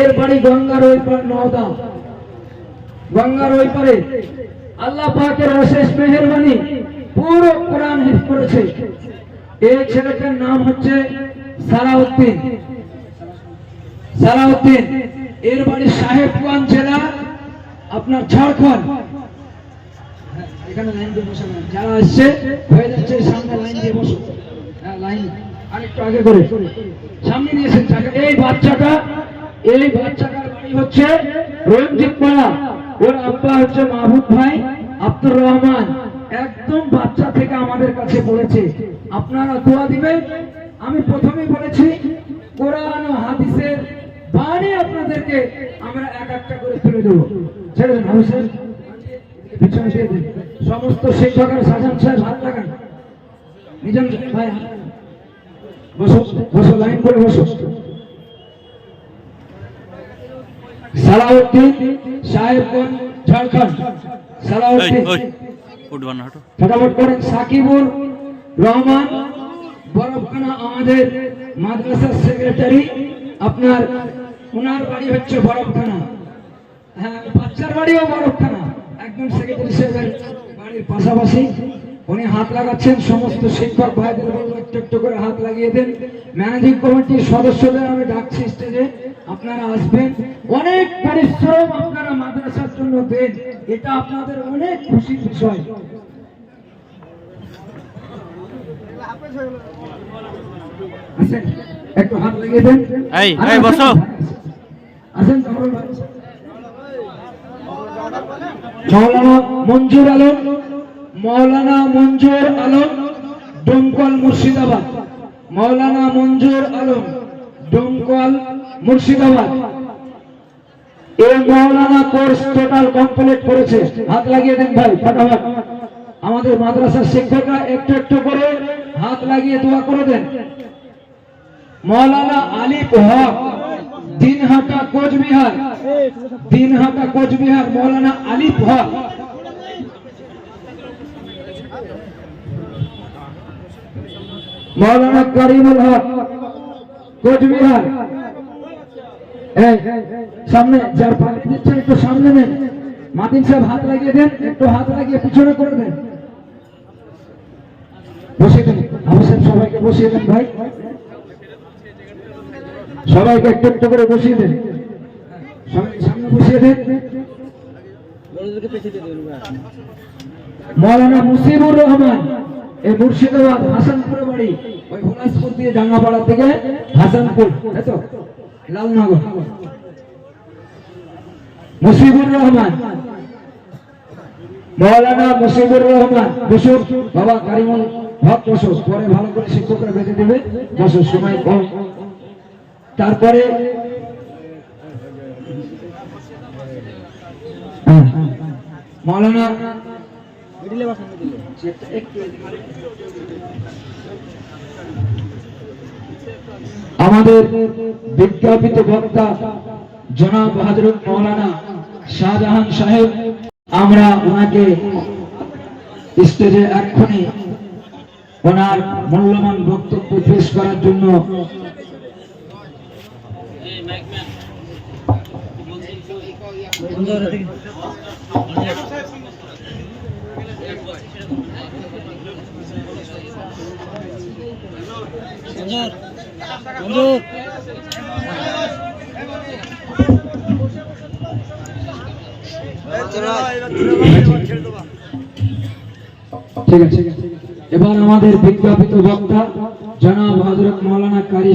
এর বাড়ি গঙ্গার ওই পার নওদা গঙ্গার ওই পারে আল্লাহ পাকের অশেষ মেহেরবানি পুরো কোরআন হিফ করেছে। এই ছেলেটার নাম হচ্ছে সালাউদ্দিন। সালাউদ্দিন, এর বাড়ি সাহেবগঞ্জ জেলা আপনার ঝাড়খণ্ড এখানে লাইন দিয়ে বসে যারা আসছে, হয়ে যাচ্ছে, সামনে লাইন দিয়ে বসো। হ্যাঁ লাইন। আরেকটু আগে করে। সামনে নিয়েছেন এই বাচ্চাটা এই বাচ্চাটার বাড়ি হচ্ছে রঞ্জিত পাড়া। ওর আব্বা হচ্ছে মাহবুব ভাই আব্দুর রহমান। একদম বাচ্চা থেকে আমাদের কাছে পড়েছে আপনারা দোয়া দিবেন। আমি প্রথমেই বলেছি, কোরআন ও হাদিসের বাণী আপনাদেরকে আমরা এক একটা করে তুলে দেবো। ছেড়ে দেন হাউসের পিছনে দিয়ে দিন। সমস্ত শিক্ষকের সাজান সাহেব হাত লাগান। নিজাম ভাই। বসো বসো, লাইন করে বসো। সালাউদ্দিন সাহেবগঞ্জ ঝাড়খণ্ড। সালাউদ্দিন ফটাফট করেন। সাকিবুর রহমান বরফখানা আমাদের মাদ্রাসার সেক্রেটারি। আপনার ওনার বাড়ি হচ্ছে বরফখানা। হ্যাঁ বাচ্চার বাড়িও বরফখানা। একদম সেক্রেটারি সাহেবের বাড়ির পাশাপাশি। উনি হাত লাগাচ্ছেন সমস্ত শিক্ষক ভাইদের একটু একটু করে হাত লাগিয়ে দেন। ম্যানেজিং কমিটির সদস্যদের আমি ডাকছি স্টেজে। আপনারা আসবেন। অনেক পরিশ্রম আপনারা মাদ্রাসার জন্য দেন। এটা আপনাদের অনেক খুশির বিষয়। একটু হাত লাগিয়ে দেন। এই, এই, বসো। আসেন মৌলানা মঞ্জুর আলম মৌলানা মঞ্জুর আলম ডোমকল মুর্শিদাবাদ। মৌলানা মঞ্জুর আলম। ডোমকল মুর্শিদাবাদ। এই মৌলানা কোর্স টোটাল কমপ্লিট করেছে। হাত লাগিয়ে দেন ভাই, ফটাফট। আমাদের মাদ্রাসার শিক্ষকরা একটু একটু করে হাত লাগিয়ে দোয়া করে দেন। মৌলানা আলিফ হক, দিনহাটা কোচবিহার। দিনহাটা কোচবিহার মৌলানা আলিফ হক। মৌলানা করিমুল হক। কোচবিহার সামনে, যার পানি দিচ্ছেন একটু সামনে নেন। মাতিন সাহেব হাত লাগিয়ে দেন, একটু হাত লাগিয়ে পিছনে করে দেন। বসিয়ে দেন। আবু সাহেব সবাইকে বসিয়ে দেন ভাই। সবাইকে একটু একটু করে বসিয়ে দেন। সামনে বসিয়ে দেন। মৌলানা মুসিবুর রহমান। এই মুর্শিদাবাদ, হাসানপুরে বাড়ি, ওই হুলাসপুর দিয়ে ডাঙ্গাপাড়া থেকে হাসানপুর লালনগর। মুসিবুর রহমান। মৌলানা মুসিবুর রহমান বসু বাবা কারিমুল হক বসু পরে ভালো করে শিক্ষকরা বেঁধে দেবে বসু সময় কম। তারপরে হ্যাঁ। মৌলানা আমাদের বিজ্ঞাপিত বক্তা জনাব হাজরত মৌলানা শাহজাহান সাহেব আমরা ওনাকে স্টেজে এক্ষুনি ওনার মূল্যবান বক্তব্য পেশ করার জন্য ঠিক আছে এবার আমাদের বিজ্ঞাপিত বক্তা জনাব হজরত মৌলানা কারি